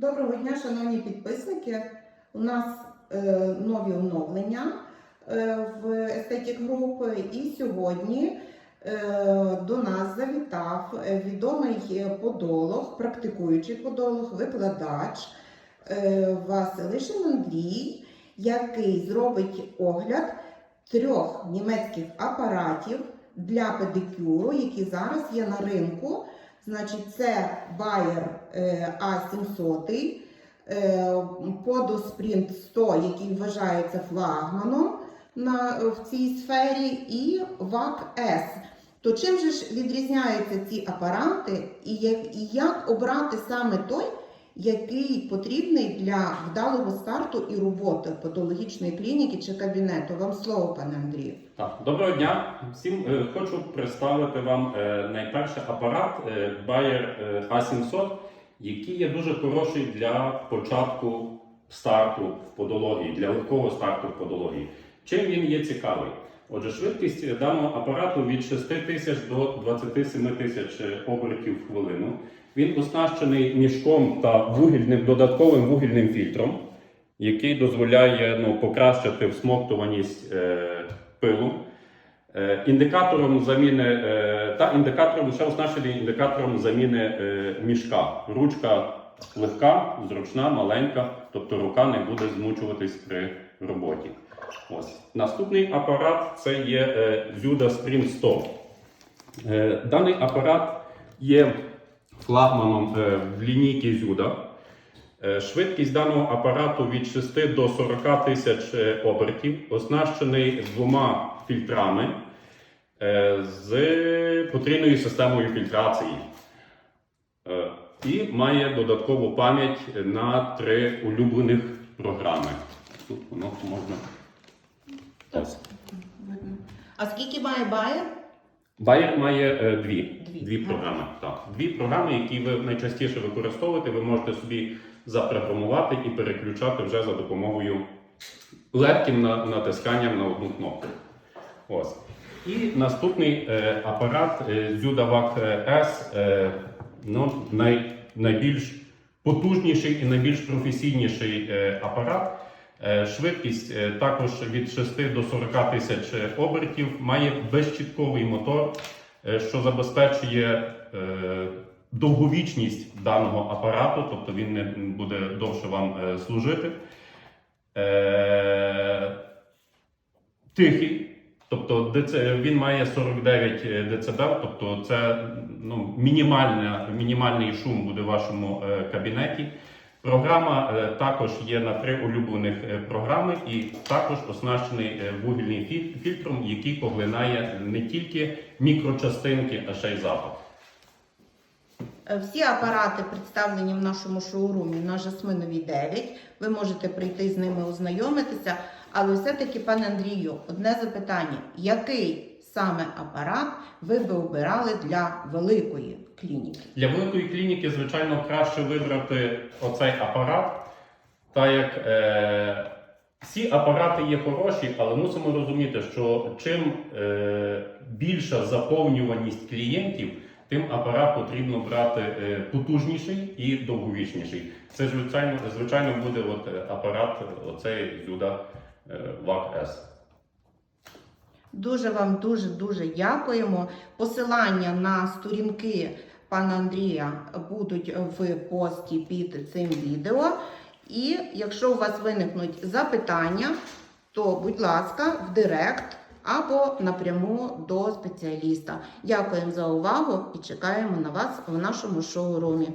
Доброго дня, шановні підписники. У нас е, нові оновлення е, в Естетік Груп. І сьогодні е, до нас завітав е, відомий подолог, практикуючий подолог, викладач е, Василишин Андрій, який зробить огляд трьох німецьких апаратів для педикюру, які зараз є на ринку. Значить, це е, А700, е, Podosprint 100, який вважається флагманом на, в цій сфері, і VAC S. То чим же ж відрізняються ці апарати, і як, і як обрати саме той, який потрібний для вдалого старту і роботи подологічної клініки чи кабінету? Вам слово, пане Андрію. Так, доброго дня. Всім е, хочу представити вам е, найперший апарат е, Bayer е, A700, який є дуже хороший для початку старту в подології, для легкого старту в подології. Чим він є цікавий? Отже, швидкість даного апарату від 6 тисяч до 27 тисяч обертів в хвилину. Він оснащений мішком та вугільним додатковим вугільним фільтром, який дозволяє ну, покращити всмоктуваність е, пилу. Е, індикатором заміни е, та індикатором ще оснащений індикатором заміни е, мішка. Ручка легка, зручна, маленька, тобто рука не буде змучуватись при роботі. Ось. Наступний апарат це є Zuda Sprint 100. Е, Даний апарат є флагманом е, в лінійці Zuda. Е, Швидкість даного апарату від 6 до 40 тисяч е, обертів, оснащений двома фільтрами з потрійною системою фільтрації. І має додаткову пам'ять на три улюблених програми. Тут воно можна. Видно. А скільки має Bayer? Bayer має е, дві, Дві. дві, програми. Так. Дві програми, які ви найчастіше використовуєте, ви можете собі запрограмувати і переключати вже за допомогою легким натисканням на одну кнопку. Ось. І наступний е, апарат е, ZUDAVAC S, е, ну, най, найбільш потужніший і найбільш професійніший е, апарат. Е, Швидкість е, також від 6 до 40 тисяч е, обертів, має безчітковий мотор, що забезпечує довговічність даного апарату, тобто він не буде довше вам служити. Тихий, тобто він має 49 дБ, тобто це ну, мінімальний шум буде в вашому кабінеті. Програма е, також є на три улюблених е, програми і також оснащений е, вугільним фільтром, який поглинає не тільки мікрочастинки, а ще й запах. Всі апарати представлені в нашому шоурумі на Жасминовій 9. Ви можете прийти з ними ознайомитися. Але все-таки, пане Андрію, одне запитання: який саме апарат ви би обирали для великої клініки? Для великої клініки, звичайно, краще вибрати оцей апарат, так як е, всі апарати є хороші, але мусимо розуміти, що чим е, більша заповнюваність клієнтів, тим апарат потрібно брати е, потужніший і довговічніший. Це звичайно, звичайно буде от, е, апарат, оцей Zuda е, VAC S. Дуже вам дуже дуже дякуємо. Посилання на сторінки пана Андрія будуть в пості під цим відео. І якщо у вас виникнуть запитання, то, будь ласка, в директ або напряму до спеціаліста. Дякуємо за увагу і чекаємо на вас в нашому шоурумі.